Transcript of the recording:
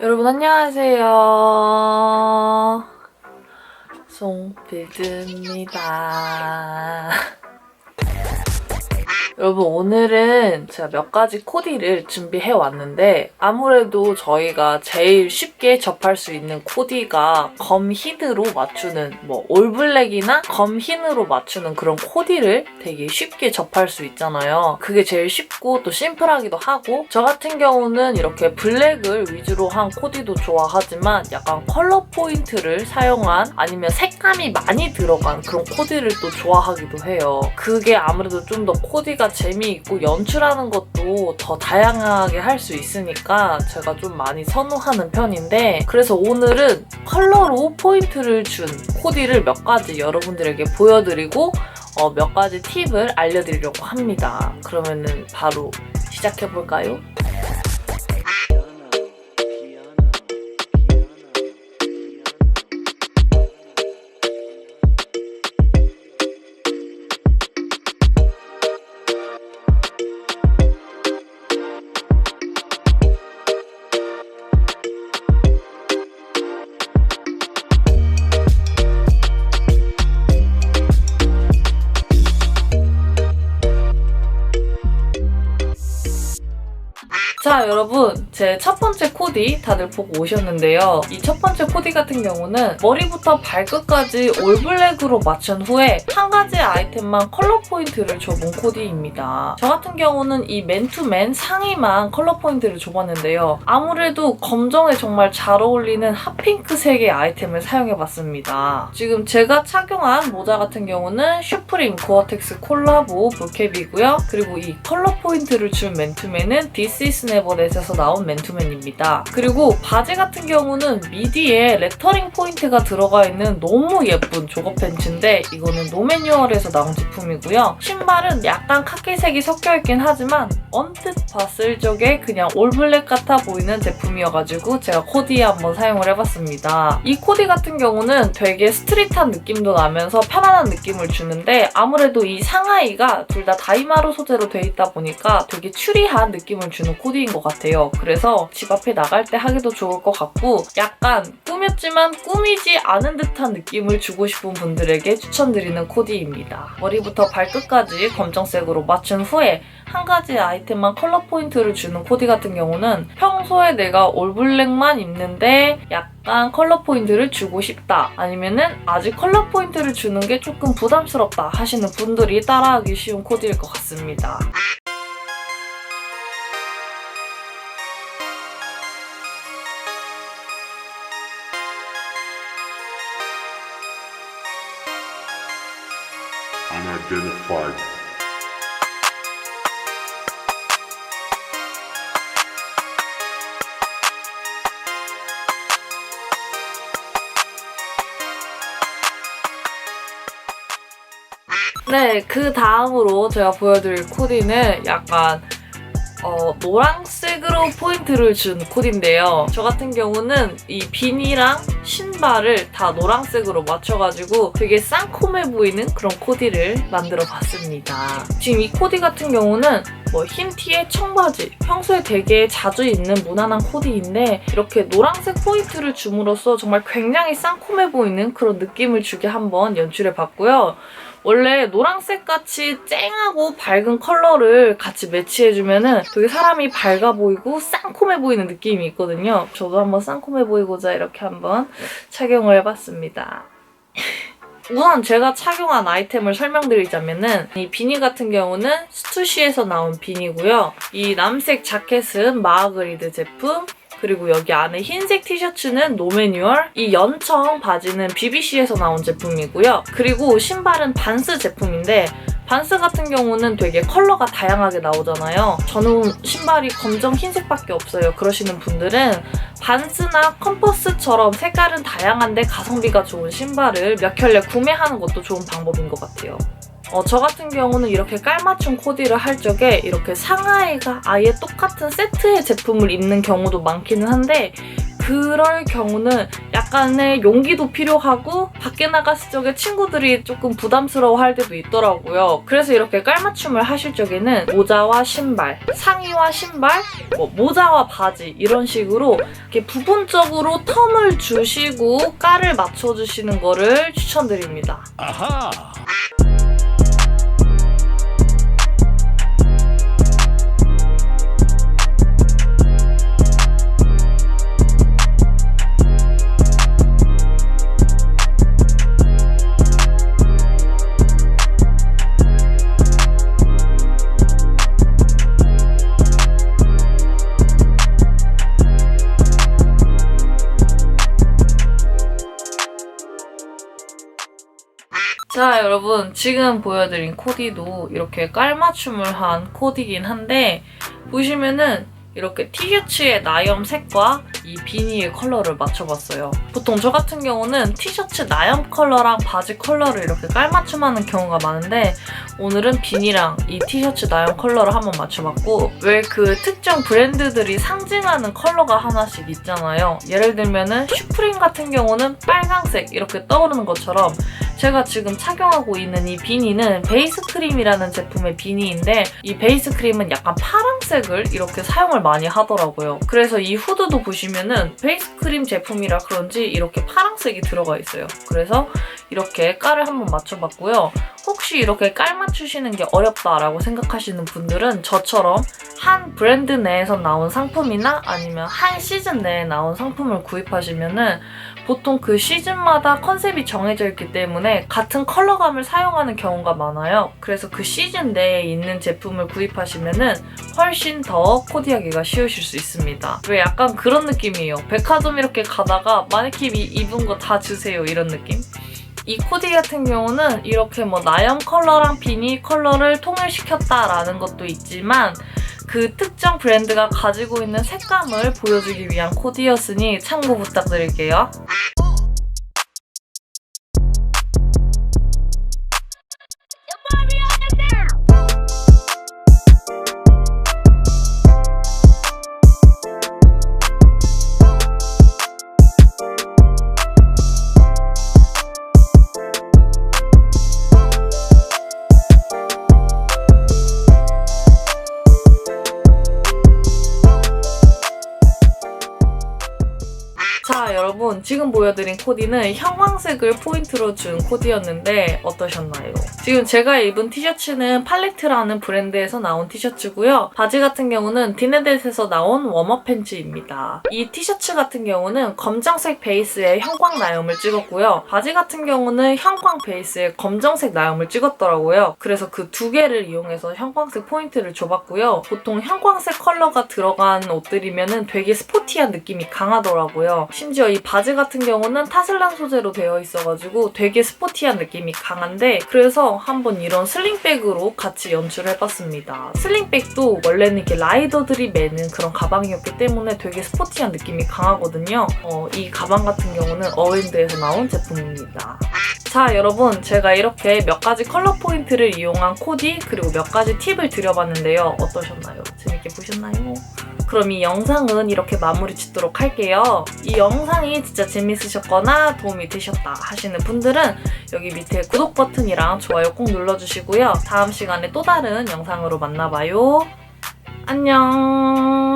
여러분 안녕하세요. 송필드입니다. 여러분 오늘은 제가 몇 가지 코디를 준비해 왔는데 아무래도 저희가 제일 쉽게 접할 수 있는 코디가 검흰으로 맞추는 뭐 올블랙이나 검흰으로 맞추는 그런 코디를 되게 쉽게 접할 수 있잖아요. 그게 제일 쉽고 또 심플하기도 하고 저 같은 경우는 이렇게 블랙을 위주로 한 코디도 좋아하지만 약간 컬러 포인트를 사용한 아니면 색감이 많이 들어간 그런 코디를 또 좋아하기도 해요. 그게 아무래도 좀 더 코디가 재미있고 연출하는 것도 더 다양하게 할 수 있으니까 제가 좀 많이 선호하는 편인데 그래서 오늘은 컬러로 포인트를 준 코디를 몇 가지 여러분들에게 보여드리고 어, 몇 가지 팁을 알려드리려고 합니다. 그러면은 바로 시작해볼까요? 제 첫 번째 코디 다들 보고 오셨는데요. 이 첫 번째 코디 같은 경우는 머리부터 발끝까지 올블랙으로 맞춘 후에 한 가지 아이템만 컬러 포인트를 줘본 코디입니다. 저 같은 경우는 이 맨투맨 상의만 컬러 포인트를 줘봤는데요. 아무래도 검정에 정말 잘 어울리는 핫핑크색의 아이템을 사용해봤습니다. 지금 제가 착용한 모자 같은 경우는 슈프림 고어텍스 콜라보 볼캡이고요. 그리고 이 컬러 포인트를 준 맨투맨은 This is Neverlet에서 나온 맨투맨입니다. 그리고 바지 같은 경우는 미디에 레터링 포인트가 들어가 있는 너무 예쁜 조거 팬츠인데 이거는 노매뉴얼에서 나온 제품이고요. 신발은 약간 카키색이 섞여있긴 하지만 언뜻 봤을 적에 그냥 올블랙 같아 보이는 제품이어가지고 제가 코디에 한번 사용을 해봤습니다. 이 코디 같은 경우는 되게 스트릿한 느낌도 나면서 편안한 느낌을 주는데 아무래도 이 상하이가 둘 다 다이마루 소재로 돼 있다 보니까 되게 추리한 느낌을 주는 코디인 것 같아요. 그래서 집 앞에 나갈 때 하기도 좋을 것 같고 약간 꾸몄지만 꾸미지 않은 듯한 느낌을 주고 싶은 분들에게 추천드리는 코디입니다. 머리부터 발끝까지 검정색으로 맞춘 후에 한 가지 아이템만 컬러 포인트를 주는 코디 같은 경우는 평소에 내가 올블랙만 입는데 약간 컬러 포인트를 주고 싶다 아니면은 아직 컬러 포인트를 주는 게 조금 부담스럽다 하시는 분들이 따라하기 쉬운 코디일 것 같습니다. Unidentified. 네, 그 다음으로 제가 보여드릴 코디는 약간 어, 노란색으로 포인트를 준 코디인데요. 저 같은 경우는 이 비니랑 신발을 다 노란색으로 맞춰가지고 되게 쌍콤해 보이는 그런 코디를 만들어 봤습니다. 지금 이 코디 같은 경우는 뭐 흰 티에 청바지, 평소에 되게 자주 입는 무난한 코디인데 이렇게 노란색 포인트를 줌으로써 정말 굉장히 쌍콤해 보이는 그런 느낌을 주게 한번 연출해 봤고요. 원래 노란색 같이 쨍하고 밝은 컬러를 같이 매치해주면은 되게 사람이 밝아 보이고 쌍콤해 보이는 느낌이 있거든요. 저도 한번 쌍콤해 보이고자 이렇게 한번 착용을 해봤습니다. 우선 제가 착용한 아이템을 설명드리자면은 이 비니 같은 경우는 스투시에서 나온 비니고요. 이 남색 자켓은 마하그리드 제품, 그리고 여기 안에 흰색 티셔츠는 노매뉴얼, 이 연청 바지는 BBC에서 나온 제품이고요. 그리고 신발은 반스 제품인데 반스 같은 경우는 되게 컬러가 다양하게 나오잖아요. 저는 신발이 검정 흰색밖에 없어요. 그러시는 분들은 반스나 컴퍼스처럼 색깔은 다양한데 가성비가 좋은 신발을 몇 켤레 구매하는 것도 좋은 방법인 것 같아요. 어, 저 같은 경우는 이렇게 깔맞춤 코디를 할 적에 이렇게 상하이가 아예 똑같은 세트의 제품을 입는 경우도 많기는 한데 그럴 경우는 약간의 용기도 필요하고 밖에 나갔을 적에 친구들이 조금 부담스러워 할 때도 있더라고요. 그래서 이렇게 깔맞춤을 하실 적에는 모자와 신발, 상의와 신발, 뭐 모자와 바지 이런 식으로 이렇게 부분적으로 텀을 주시고 깔을 맞춰주시는 거를 추천드립니다. 아하. 자, 여러분, 지금 보여드린 코디도 이렇게 깔맞춤을 한 코디긴 한데, 보시면은 이렇게 티셔츠의 나염 색과 이 비니의 컬러를 맞춰봤어요. 보통 저 같은 경우는 티셔츠 나염 컬러랑 바지 컬러를 이렇게 깔맞춤하는 경우가 많은데, 오늘은 비니랑 이 티셔츠 나염 컬러를 한번 맞춰봤고, 왜 그 특정 브랜드들이 상징하는 컬러가 하나씩 있잖아요. 예를 들면은 슈프림 같은 경우는 빨강색 이렇게 떠오르는 것처럼 제가 지금 착용하고 있는 이 비니는 베이스 크림이라는 제품의 비니인데 이 베이스 크림은 약간 파란색을 이렇게 사용을 많이 하더라고요. 그래서 이 후드도 보시면은 베이스 크림 제품이라 그런지 이렇게 파란색이 들어가 있어요. 그래서 이렇게 깔을 한번 맞춰봤고요. 혹시 이렇게 깔 맞추시는 게 어렵다라고 생각하시는 분들은 저처럼 한 브랜드 내에서 나온 상품이나 아니면 한 시즌 내에 나온 상품을 구입하시면은 보통 그 시즌마다 컨셉이 정해져 있기 때문에 같은 컬러감을 사용하는 경우가 많아요. 그래서 그 시즌 내에 있는 제품을 구입하시면은 훨씬 더 코디하기가 쉬우실 수 있습니다. 왜 약간 그런 느낌이에요. 백화점 이렇게 가다가 마네킹 이- 입은 거 다 주세요 이런 느낌? 이 코디 같은 경우는 이렇게 뭐 나염 컬러랑 비니 컬러를 통일시켰다라는 것도 있지만 그 특정 브랜드가 가지고 있는 색감을 보여주기 위한 코디였으니 참고 부탁드릴게요. 여러분, 지금 보여드린 코디는 형광색을 포인트로 준 코디였는데 어떠셨나요? 지금 제가 입은 티셔츠는 팔레트라는 브랜드에서 나온 티셔츠고요. 바지 같은 경우는 디네댓에서 나온 웜업 팬츠입니다. 이 티셔츠 같은 경우는 검정색 베이스에 형광 나염을 찍었고요. 바지 같은 경우는 형광 베이스에 검정색 나염을 찍었더라고요. 그래서 그 두 개를 이용해서 형광색 포인트를 줘봤고요. 보통 형광색 컬러가 들어간 옷들이면 되게 스포티한 느낌이 강하더라고요. 심지어 이 바지 같은 경우는 타슬란 소재로 되어 있어가지고 되게 스포티한 느낌이 강한데 그래서 한번 이런 슬링백으로 같이 연출해봤습니다. 슬링백도 원래는 이렇게 라이더들이 매는 그런 가방이었기 때문에 되게 스포티한 느낌이 강하거든요. 어, 이 가방 같은 경우는 어윈드에서 나온 제품입니다. 자 여러분 제가 이렇게 몇 가지 컬러 포인트를 이용한 코디 그리고 몇 가지 팁을 드려봤는데요. 어떠셨나요? 재밌게 보셨나요? 그럼 이 영상은 이렇게 마무리 짓도록 할게요. 이 영상이 진짜 재밌으셨거나 도움이 되셨다 하시는 분들은 여기 밑에 구독 버튼이랑 좋아요 꼭 눌러주시고요. 다음 시간에 또 다른 영상으로 만나봐요. 안녕.